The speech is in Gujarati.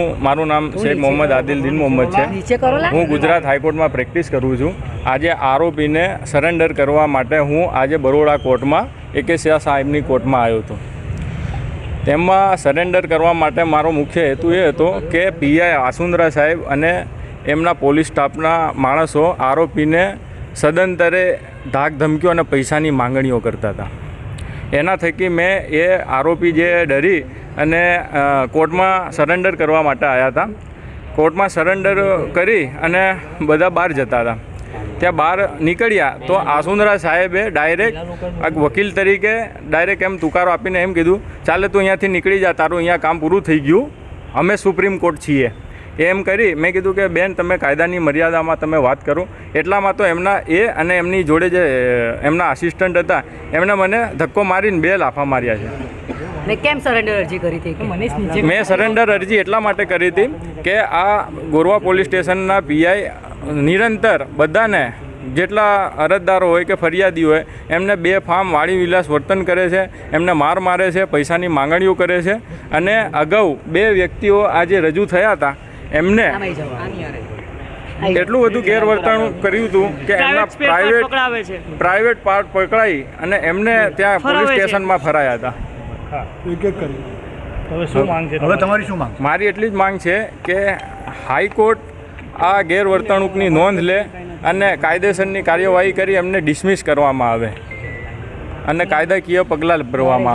હું મારું નામ શેખ મોહમ્મદ આદિલ દિન મોહમ્મદ છે. હું ગુજરાત હાઈકોર્ટમાં પ્રેક્ટિસ કરું છું. આજે આરોપીને સરેન્ડર કરવા માટે હું આજે બરોડા કોર્ટમાં એકે શાહ સાહેબની કોર્ટમાં આવ્યો હતો. તેમાં સરેન્ડર કરવા માટે મારો મુખ્ય હેતુ એ હતો કે પીઆઈ આસુંદરા સાહેબ અને એમના પોલીસ સ્ટાફના માણસો આરોપીને સદંતરે ધાક ધમકીઓ અને પૈસાની માંગણીઓ કરતા હતા. એના થકી મેં એ આરોપી જે ડરી અને કોર્ટમાં સરેન્ડર કરવા માટે આવ્યા હતા. કોર્ટમાં સરેન્ડર કરી અને બધા બહાર જતા હતા. ત્યાં બહાર નીકળ્યા તો આસુંદરા સાહેબે ડાયરેક્ટ વકીલ તરીકે ડાયરેક્ટ એમ તુકારો આપીને એમ કીધું, ચાલે તું અહીંયાથી નીકળી જા, તારું અહીંયા કામ પૂરું થઈ ગયું. અમે સુપ્રીમ કોર્ટ છીએ. એમ કરી મેં કીધું કે બેન તમે કાયદાની મર્યાદામાં તમે વાત કરો. એટલામાં તો એમના એ અને એમની જોડે જે એમના આસિસ્ટન્ટ હતા એમણે મને ધક્કો મારીને બે લાફા માર્યા છે. ને કેમ સરેન્ડર અરજી કરી હતી? મેં સરેન્ડર અરજી એટલા માટે કરી હતી કે આ ગોરવા પોલીસ સ્ટેશનના પીઆઈ નિરંતર બધાને જેટલા અરજદારો હોય કે ફરિયાદી હોય એમને બે ફાર્મ વાળી વિલાસ વર્તન કરે છે એમને માર મારે છે પૈસાની માંગણીઓ કરે છે અને અગાઉ બે વ્યક્તિઓ આજે રજૂ થયા હતા એમને એટલું બધું ગેરવર્તણૂક કર્યું હતું કે એમના પ્રાઇવેટ પ્રાઇવેટ પાર્ટ પકડાઈ અને એમને ત્યાં પોલીસ સ્ટેશનમાં ફરાયા હતા. એક એક કરી. હવે શું માંગ છે હવે તમારી? શું માંગ? મારી એટલી જ માંગ છે કે હાઈકોર્ટ આ ગેરવર્તણૂકની નોંધ લે અને કાયદેસરની કાર્યવાહી કરી એમને ડિસમિસ કરવામાં આવે અને કાયદાકીય પગલાં ભરવામાં આવે